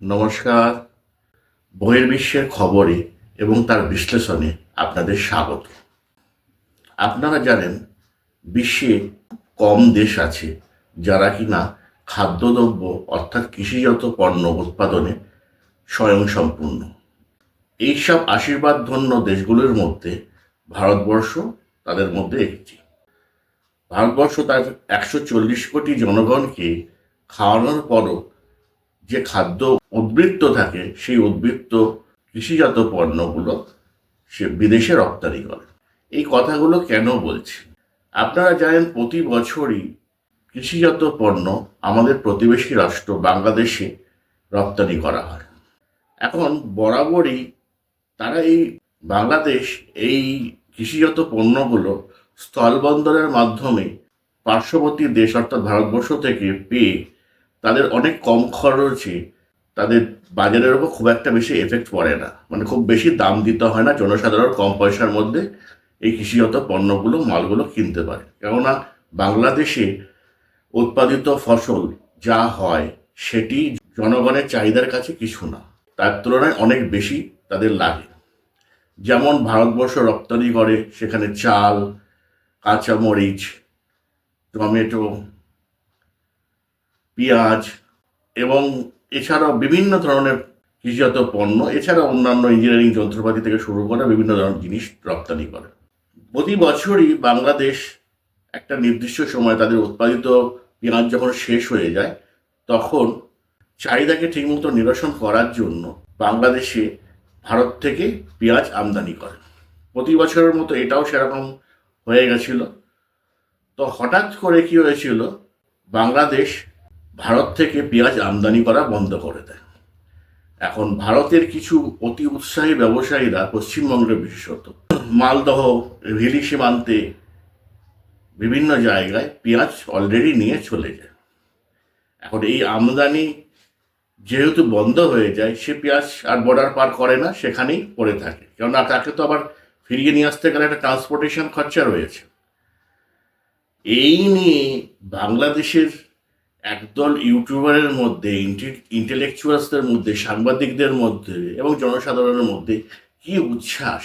নমস্কার। বহির্বিশ্বের খবরে এবং তার বিশ্লেষণে আপনাদের স্বাগত। আপনারা জানেন, বিশ্বে কম দেশ আছে যারা কিনা খাদ্যদ্রব্য অর্থাৎ কৃষিজাত পণ্য উৎপাদনে স্বয়ংসম্পূর্ণ। এইসব আশীর্বাদ ধন্য দেশগুলোর মধ্যে ভারতবর্ষ তাদের মধ্যে একটি। ভারতবর্ষ তার একশো চল্লিশ কোটি জনগণকে খাওয়ানোর পরও যে খাদ্য উদ্বৃত্ত থাকে, সেই উদ্বৃত্ত কৃষিজাত পণ্যগুলো সে বিদেশে রপ্তানি করে। এই কথাগুলো কেন বলছি? আপনারা জানেন প্রতি বছরই কৃষিজাত পণ্য আমাদের প্রতিবেশী রাষ্ট্র বাংলাদেশে রপ্তানি করা হয়। এখন বরাবরই তারা এই বাংলাদেশ এই কৃষিজাত পণ্যগুলো স্থলবন্দরের মাধ্যমে পার্শ্ববর্তী দেশ অর্থাৎ ভারতবর্ষ থেকে পেয়ে তাদের অনেক কম খরচে তাদের বাজারের উপর খুব একটা বেশি এফেক্ট পড়ে না। মানে খুব বেশি দাম দিতে হয় না জনসাধারণ কম পয়সার মধ্যে এই কৃষিজাত পণ্যগুলো, মালগুলো কিনতে পারে। কেননা বাংলাদেশে উৎপাদিত ফসল যা হয় সেটি জনগণের চাহিদার কাছে কিছু না। তার তুলনায় অনেক বেশি তাদের লাগে। যেমন ভারতবর্ষ রপ্তানি করে, সেখানে চাল, কাঁচামরিচ, টমেটো পেঁয়াজ এবং এছাড়াও বিভিন্ন ধরনের কৃষিজাত পণ্য এছাড়া অন্যান্য ইঞ্জিনিয়ারিং যন্ত্রপাতি থেকে শুরু করে বিভিন্ন ধরনের জিনিস রপ্তানি করে। প্রতি বছরই বাংলাদেশ একটা নির্দিষ্ট সময় তাদের উৎপাদিত পেঁয়াজ যখন শেষ হয়ে যায়, তখন চাহিদাকে ঠিকমতো নিরসন করার জন্য বাংলাদেশে ভারত থেকে পেঁয়াজ আমদানি করে। প্রতি বছরের মতো এটাও সেরকম হয়ে গেছিল। তো হঠাৎ করে কি হয়েছিল, বাংলাদেশ ভারত থেকে পেঁয়াজ আমদানি করা বন্ধ করে দেয়। এখন ভারতের কিছু অতি উৎসাহী ব্যবসায়ীরা পশ্চিমবঙ্গে বিশেষত মালদহ হিলি সীমান্তে বিভিন্ন জায়গায় পেঁয়াজ অলরেডি নিয়ে চলে যায়। এখন এই আমদানি যেহেতু বন্ধ হয়ে যায়, সে পেঁয়াজ আর বর্ডার পার করে না, সেখানেই পড়ে থাকে। কেননা তাকে তো আবার ফিরিয়ে নিয়ে আসতে গেলে একটা ট্রান্সপোর্টেশন খরচা রয়েছে। এই নিয়ে বাংলাদেশের একদল ইউটিউবারের মধ্যে ইন্টেলেকচুয়ালসদের মধ্যে, সাংবাদিকদের মধ্যে এবং জনসাধারণের মধ্যে কি উচ্ছ্বাস?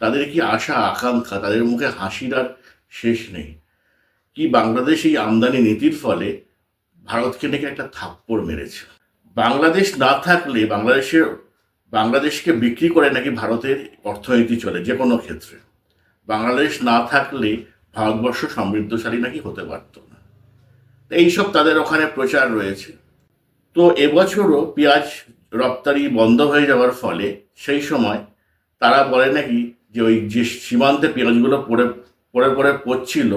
তাদের কি আশা, আকাঙ্ক্ষা? তাদের মুখে হাসির আর শেষ নেই। কি বাংলাদেশ এই আমদানি নীতির ফলে ভারতকে নাকি একটা থাপ্পড় মেরেছে? বাংলাদেশ না থাকলে বাংলাদেশের, বাংলাদেশকে বিক্রি করে নাকি ভারতের অর্থনীতি চলে যে কোনো ক্ষেত্রে। বাংলাদেশ না থাকলে ভারতবর্ষ সমৃদ্ধশালী নাকি হতে পারত এইসব তাদের ওখানে প্রচার রয়েছে। তো এবছরও পেঁয়াজ রপ্তানি বন্ধ হয়ে যাওয়ার ফলে সেই সময় তারা বলে নাকি যে ওই যে সীমান্তে পেঁয়াজগুলো পড়ে পড়ে পড়ে পড়ছিল,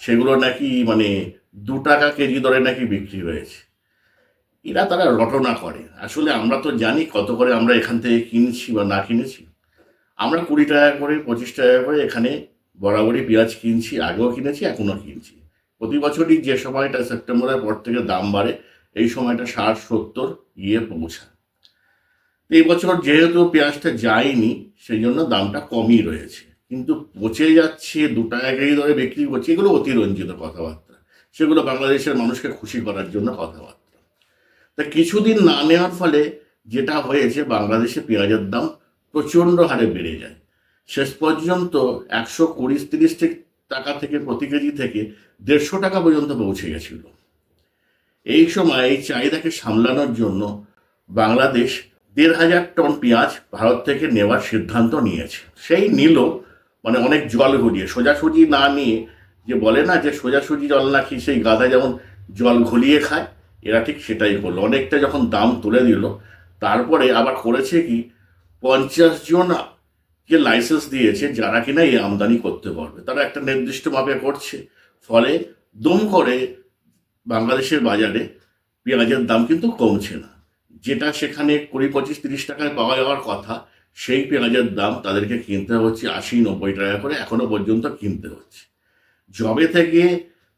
সেগুলো নাকি মানে দু টাকা কেজি দরে নাকি বিক্রি হয়েছে। এরা তারা রটনা করে। আসলে আমরা তো জানি কত করে আমরা এখান থেকে কিনছি বা না কিনেছি। আমরা কুড়ি টাকা করে, পঁচিশ টাকা করে এখানে বরাবরই পেঁয়াজ কিনছি, আগেও কিনেছি, এখনও কিনছি। প্রতি বছরই যে সময়টা সেপ্টেম্বরের পর থেকে দাম বাড়ে, এই সময়টা ষাট, সত্তর গিয়ে পৌঁছায়। এই বছর যেহেতু পেঁয়াজটা যায়নি, সেই জন্য দামটা কমই রয়েছে। কিন্তু পচে যাচ্ছে, দু টাকা কেজি ধরে বিক্রি করছে, এগুলো অতিরঞ্জিত কথাবার্তা। সেগুলো বাংলাদেশের মানুষকে খুশি করার জন্য কথাবার্তা। তা কিছুদিন না নেওয়ার ফলে যেটা হয়েছে, বাংলাদেশে পেঁয়াজের দাম প্রচণ্ড হারে বেড়ে যায়। শেষ পর্যন্ত একশো কুড়ি, তিরিশ টাকা থেকে, প্রতি কেজি থেকে দেড়শো টাকা পর্যন্ত পৌঁছে গেছিল। এই সময় এই চাহিদাকে সামলানোর জন্য বাংলাদেশ দেড় হাজার টন পেঁয়াজ ভারত থেকে নেওয়ার সিদ্ধান্ত নিয়েছে। সেই নিল মানে অনেক জল ঘুরিয়ে সোজাসুজি না নিয়ে যে বলে না যে সোজাসুজি জল নাকি সেই গাধা যেমন জল ঘুলিয়ে খায়, এরা ঠিক সেটাই করল। অনেকটা যখন দাম তুলে দিল, তারপরে আবার করেছে কি, পঞ্চাশ জন কে লাইসেন্স দিয়েছে, যারা কিনা এই আমদানি করতে পারবে। তারা একটা নির্দিষ্ট ভাবে করছে। ফলে দম করে বাংলাদেশের বাজারে পেঁয়াজের দাম কিন্তু কমছে না। যেটা সেখানে কুড়ি, পঁচিশ, তিরিশ টাকায় পাওয়া যাওয়ার কথা, সেই পেঁয়াজের দাম তাদেরকে কিনতে হচ্ছে আশি, নব্বই টাকা করে এখনও পর্যন্ত কিনতে হচ্ছে। জবে থেকে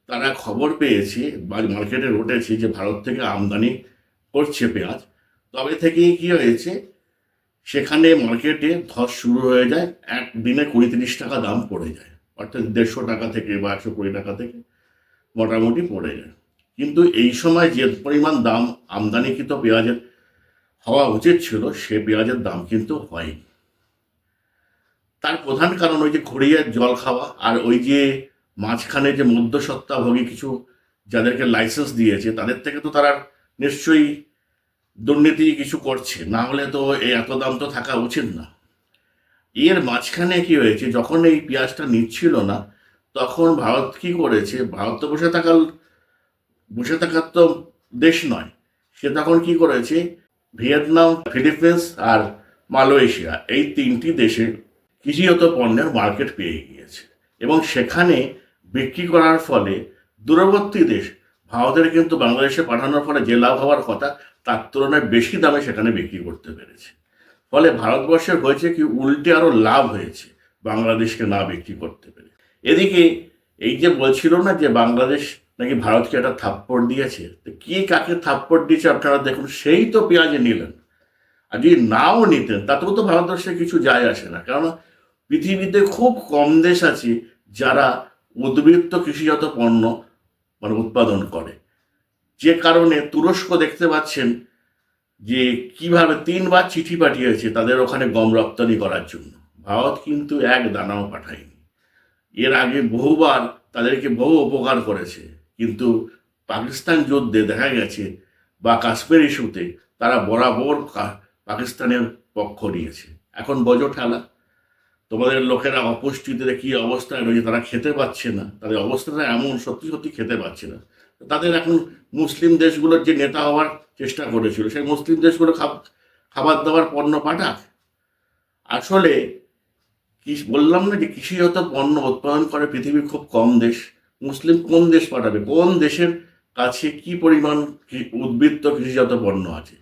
তারা খবর পেয়েছে বা মার্কেটে উঠেছে যে ভারত থেকে আমদানি করছে পেঁয়াজ, তবে থেকেই কি হয়েছে? সেখানে মার্কেটে ধস শুরু হয়ে যায়, এক দিনে কুড়ি তিরিশ টাকা দাম পড়ে যায়, অর্থাৎ দেড়শো টাকা থেকে বা একশো কুড়ি টাকা থেকে মোটামুটি পড়ে যায়। কিন্তু এই সময় যে পরিমাণ দাম আমদানিকৃত পেঁয়াজের হওয়া উচিত ছিল, সে পেঁয়াজের দাম কিন্তু হয়নি। তার প্রধান কারণ ওই যে ঘুরিয়ে জল খাওয়া আর ওই যে মাঝখানে যে মধ্যসত্ত্বাভোগী কিছু যাদেরকে লাইসেন্স দিয়েছে, তাদের থেকে তো তারা নিশ্চয়ই দুর্নীতি কিছু করছে, না হলে তো এই এত দাম তো থাকা উচিত না। এর মাঝখানে কি হয়েছে, যখন এই পেঁয়াজটা নিচ্ছিল না, তখন ভারত কি করেছে? ভারত তো বসে থাকার বসে থাকার তো দেশ নয়। সে তখন কি করেছে? ভিয়েতনাম, ফিলিপিন্স আর মালয়েশিয়া, এই তিনটি দেশে কৃষিগত পণ্যের মার্কেট পেয়ে গিয়েছে। এবং সেখানে বিক্রি করার ফলে দূরবর্তী দেশ, ভারতের কিন্তু বাংলাদেশে পাঠানোর ফলে যে লাভ হওয়ার কথা তার তুলনায় বেশি দামে সেখানে বিক্রি করতে পেরেছে। ফলে ভারতবর্ষের হয়েছে কি, উল্টে আরও লাভ হয়েছে বাংলাদেশকে না বিক্রি করতে পেরে। এদিকে এই যে বলছিল না যে বাংলাদেশ নাকি ভারতকে একটা থাপ্পড় দিয়েছে, তো কে কাকে থাপ্পড় দিয়েছে আপনারা দেখুন, সেই তো পেঁয়াজে নিলেন। আর যদি নাও নিতেন, তাতেও তো ভারতবর্ষে কিছু যায় আসে না। কারণ পৃথিবীতে খুব কম দেশ আছে যারা উদ্বৃত্ত কৃষিজাত পণ্য মানে উৎপাদন করে। যে কারণে তুরস্ক দেখতে পাচ্ছেন যে কীভাবে তিনবার চিঠি পাঠিয়েছে তাদের ওখানে গম রপ্তানি করার জন্য। ভারত কিন্তু এক দানাও পাঠায়নি। এর আগে বহুবার তাদেরকে বহু উপকার করেছে, কিন্তু পাকিস্তান যুদ্ধে দেখা গেছে বা কাশ্মীর ইস্যুতে তারা বরাবর পাকিস্তানের পক্ষ নিয়েছে। এখন বজো ঠেলা, তোমাদের লোকেরা অপুষ্টিতে কি অবস্থায় রয়েছে তারা খেতে পাচ্ছে না, তাদের অবস্থাটা এমন সত্যি সত্যি খেতে পাচ্ছে না। তাদের এখন মুসলিম দেশগুলোর যে নেতা হওয়ার চেষ্টা করেছিল, সেই মুসলিম দেশগুলো খাব- খাবার দাবার পণ্য পাঠাক। আসলে কি বললাম না যে কৃষিজাত পণ্য উৎপাদন করে পৃথিবীর খুব কম দেশ, মুসলিম কোন দেশ পাঠাবে? কোন দেশের কাছে কি পরিমাণ উদ্বৃত্ত কৃষিজাত পণ্য আছে?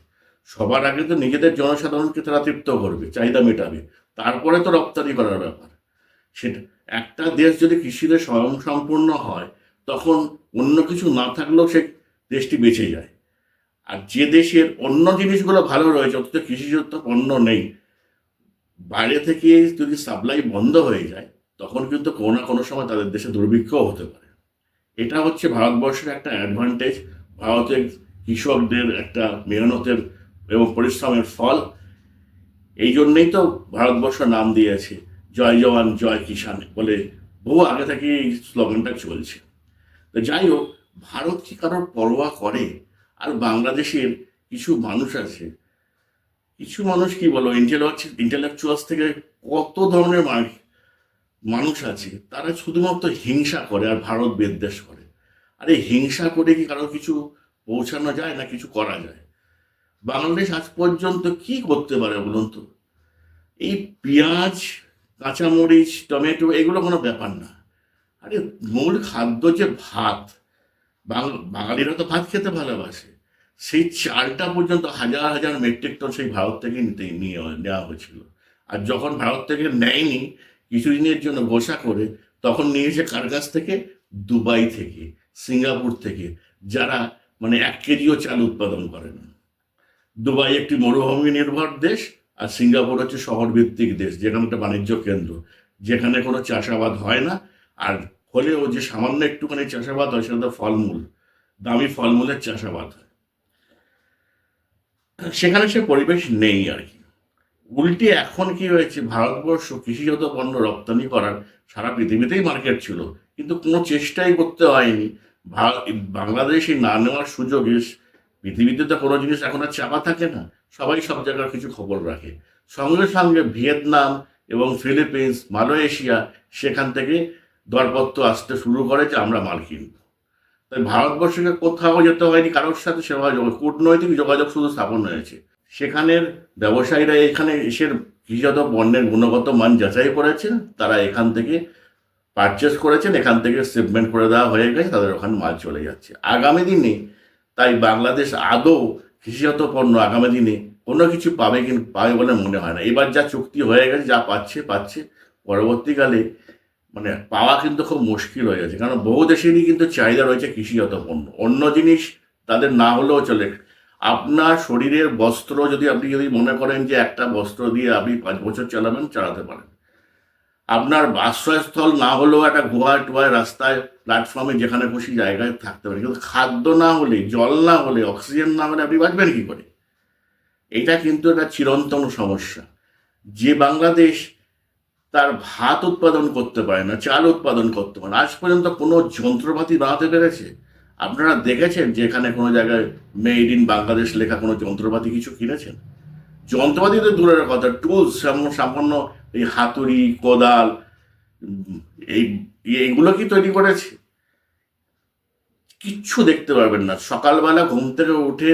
সবার আগে তো নিজেদের জনসাধারণকে তারা তৃপ্ত করবে, চাহিদা মেটাবে। তারপরে তো রপ্তানি করার ব্যাপার। সেটা, একটা দেশ যদি কৃষিতে স্বয়ং সম্পূর্ণ হয়, তখন অন্য কিছু না থাকলেও সে দেশটি বেঁচে যায়। আর যে দেশের অন্য জিনিসগুলো ভালো রয়েছে, অথচ কৃষিজাত পণ্য নেই, বাইরে থেকে যদি সাপ্লাই বন্ধ হয়ে যায়, তখন কিন্তু কোনো না কোনো সময় তাদের দেশে দুর্ভিক্ষও হতে পারে। এটা হচ্ছে ভারতবর্ষের একটা অ্যাডভান্টেজ ভারতের কৃষকদের একটা মেহনতের এবং পরিশ্রমের ফল। এই জন্যেই তো ভারতবর্ষ নাম দিয়েছে, জয় জওয়ান, জয় কিষান বলে বহু আগে থেকে এই স্লোগানটা চলছে। যাই হোক ভারত কি কারোর পরোয়া করে? আর বাংলাদেশের কিছু মানুষ আছে। কিছু মানুষ কি বলো ইন্টেলেকচুয়ালস থেকে কত ধরনের মানুষ আছে, তারা শুধুমাত্র হিংসা করে আর ভারত বিদ্বেষ করে। আরে হিংসা করে কি কারও কিছু পৌঁছানো যায় না কিছু করা যায়? বাংলাদেশ আজ পর্যন্ত কি করতে পারে বলুন তো? এই পেঁয়াজ, কাঁচামরিচ, টমেটো, এগুলো কোনো ব্যাপার না। আরে মূল খাদ্য যে ভাত বাঙালিরা তো ভাত খেতে ভালোবাসে। সেই চালটা পর্যন্ত হাজার হাজার মেট্রিক টন সেই ভারত থেকে নিতে, নিয়ে, নেওয়া হয়েছিল। আর যখন ভারত থেকে নেয়নি কিছুদিনের জন্য গোসা করে, তখন নিয়েছে কার কাছ থেকে? দুবাই থেকে, সিঙ্গাপুর থেকে, যারা মানে এক কেজিও চাল উৎপাদন করে না। দুবাই একটি মরুভূমি নির্ভর দেশ আর সিঙ্গাপুর হচ্ছে শহর ভিত্তিক দেশ, যেখানে একটা বাণিজ্য কেন্দ্র, যেখানে কোনো চাষাবাদ হয় না। আর হলেও যে সামান্য একটুখানি চাষাবাদ হয়, সেটা ফলমূল, দামি ফলমূলের চাষাবাদ হয়। সেখানে সে পরিবেশ নেই আর কি। উল্টে এখন কি হয়েছে, ভারতবর্ষ কৃষিজাত পণ্য রপ্তানি করার সারা পৃথিবীতেই মার্কেট ছিল, কিন্তু কোনো চেষ্টাই করতে হয়নি। বাংলাদেশে না নেওয়ার সুযোগে পৃথিবীতে তো কোনো জিনিস এখন আর চাপা থাকে না, সবাই সব জায়গার কিছু খবর রাখে। সঙ্গে সঙ্গে ভিয়েতনাম এবং ফিলিপিন্স, মালয়েশিয়া, সেখান থেকে দরপত্র আসতে শুরু করে যে আমরা মাল কিনব। তাই ভারতবর্ষকে কোথাও যেতে হয়নি, কারোর সাথে যোগ- কূটনৈতিক যোগাযোগ শুধু স্থাপন হয়েছে। সেখানের ব্যবসায়ীরা এখানে এসে কৃষিজাত পণ্যের গুণগত মান যাচাই করেছেন, তারা এখান থেকে পারচেস করেছেন, এখান থেকে শিপমেন্ট করে দেওয়া হয়ে গেছে, তাদের ওখানে মাল চলে যাচ্ছে। আগামী দিনে তাই বাংলাদেশ আদৌ কৃষিজাত পণ্য আগামী দিনে কোনো কিছু পাবে কিন্তু পাবে বলে মনে হয় না। এবার যা চুক্তি হয়ে গেছে, যা পাচ্ছে পাচ্ছে, পরবর্তীকালে মানে পাওয়া কিন্তু খুব মুশকিল হয়ে যাচ্ছে। কারণ বহু দেশেরই কিন্তু চাহিদা রয়েছে কৃষিজাত পণ্য। অন্য জিনিস তাদের না হলেও চলে। আপনার শরীরের বস্ত্র যদি আপনি যদি মনে করেন যে একটা বস্ত্র দিয়ে আপনি পাঁচ বছর চালাবেন, চালাতে পারেন। আপনার আশ্রয়স্থল না হলেও একটা গুহায় টুহায় রাস্তায় প্ল্যাটফর্মে যেখানে খুশি জায়গায় থাকতে পারেন। কিন্তু খাদ্য না হলে, জল না হলে, অক্সিজেন না হলে আপনি বাঁচবেন কী করে? এটা কিন্তু একটা চিরন্তন সমস্যা। যে বাংলাদেশ তার ভাত উৎপাদন করতে পারে না, চাল উৎপাদন করতে পারে আজ পর্যন্ত কোনো যন্ত্রপাতি বানাতে পেরেছে? আপনারা দেখেছেন যে এখানে কোনো জায়গায় মেড ইন বাংলাদেশ লেখা কোনো যন্ত্রপাতি কিছু কিনেছেন? যন্ত্রপাতি তো দূরের কথা টুলস সামান্য এই হাতুড়ি, কোদাল, এই, এইগুলো কি তৈরি করেছে? কিচ্ছু দেখতে পারবেন না। সকালবেলা ঘুম থেকে উঠে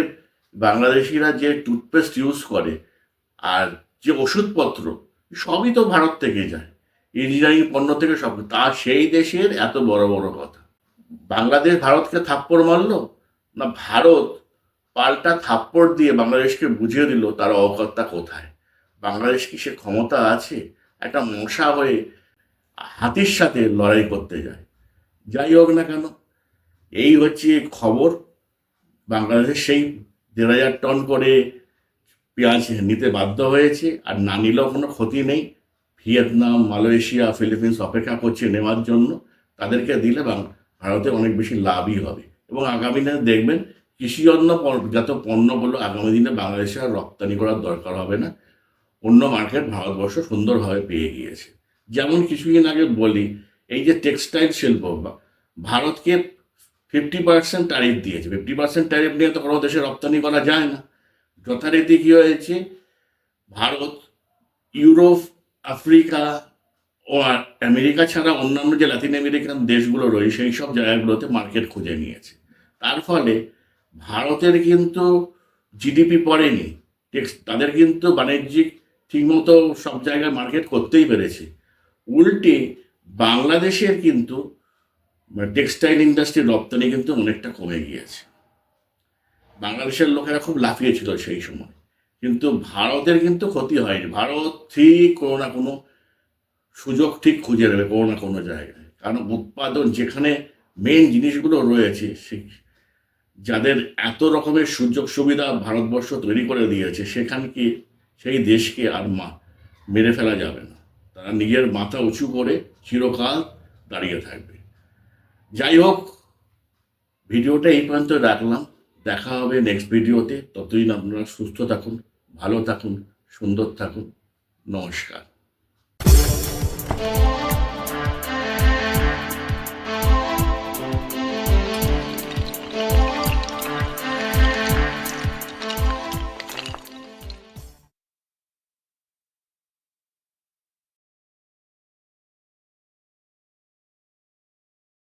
বাংলাদেশিরা যে টুথপেস্ট ইউজ করে, আর যে ওষুধপত্র সবই তো ভারত থেকে যায়। ইঞ্জিনিয়ারিং পণ্য থেকে সব। তা সেই দেশের এত বড় বড় কথা। বাংলাদেশ ভারতকে থাপ্পড় মারলো? না, ভারত পাল্টা থাপ্পড় দিয়ে বাংলাদেশকে বুঝিয়ে দিল তার অকর্তা কোথায়? বাংলাদেশ কি সে ক্ষমতা আছে? একটা মশা হয়ে হাতির সাথে লড়াই করতে যায়। যাই হোক না কেন, এই হচ্ছে খবর। বাংলাদেশ সেই দেড় হাজার টন করে পেঁয়াজ নিতে বাধ্য হয়েছে, আর না নিলেও কোনো ক্ষতি নেই। ভিয়েতনাম, মালয়েশিয়া, ফিলিপিন্স অপেক্ষা করছে নেওয়ার জন্য। তাদেরকে দিলে ভারতে অনেক বেশি লাভই হবে। এবং আগামী দিনে দেখবেন কৃষি কৃষিজন্য জাত পণ্যগুলো আগামী দিনে বাংলাদেশে আর রপ্তানি করার দরকার হবে না। অন্য মার্কেট ভারতবর্ষ সুন্দরভাবে পেয়ে গিয়েছে। যেমন কিছুদিন আগে বলি, এই যে টেক্সটাইল শিল্প বা- ভারতকে ফিফটি পার্সেন্ট ট্যারিফ দিয়েছে। ফিফটি পার্সেন্ট ট্যারিফ নিয়ে তো কোনো দেশে রপ্তানি করা যায় না। যথারীতি কী হয়েছে? ভারত, ইউরোপ, আফ্রিকা ও আমেরিকা ছাড়া অন্যান্য যে লাতিন আমেরিকান দেশগুলো রয়েছে, সেই সব জায়গাগুলোতে মার্কেট খুঁজে নিয়েছে। তার ফলে ভারতের কিন্তু জিডিপি পড়েনি। তাদের কিন্তু বাণিজ্যিক ঠিকমতো সব জায়গায় মার্কেট করতেই পেরেছে। উল্টে বাংলাদেশের কিন্তু টেক্সটাইল ইন্ডাস্ট্রির রপ্তানি কিন্তু অনেকটা কমে গিয়েছে। বাংলাদেশের লোকেরা খুব লাফিয়েছিল সেই সময়। কিন্তু ভারতের কিন্তু ক্ষতি হয়নি। ভারত ঠিক কোনো না কোনো সুযোগ ঠিক খুঁজে নেবে কোনো না কোনো জায়গায়। কারণ উৎপাদন যেখানে মেন জিনিসগুলো রয়েছে যাদের এত রকমের সুযোগ সুবিধা ভারতবর্ষ তৈরি করে দিয়েছে সেখানকে সেই দেশকে আর মা মেরে ফেলা যাবে না। তারা নিজের মাথা উঁচু করে চিরকাল দাঁড়িয়ে থাকবে। যাই হোক, ভিডিওটা এই পর্যন্ত রাখলাম। দেখা হবে নেক্সট ভিডিওতে ততদিন আপনারা সুস্থ থাকুন ভালো থাকুন সুন্দর থাকুন। নমস্কার।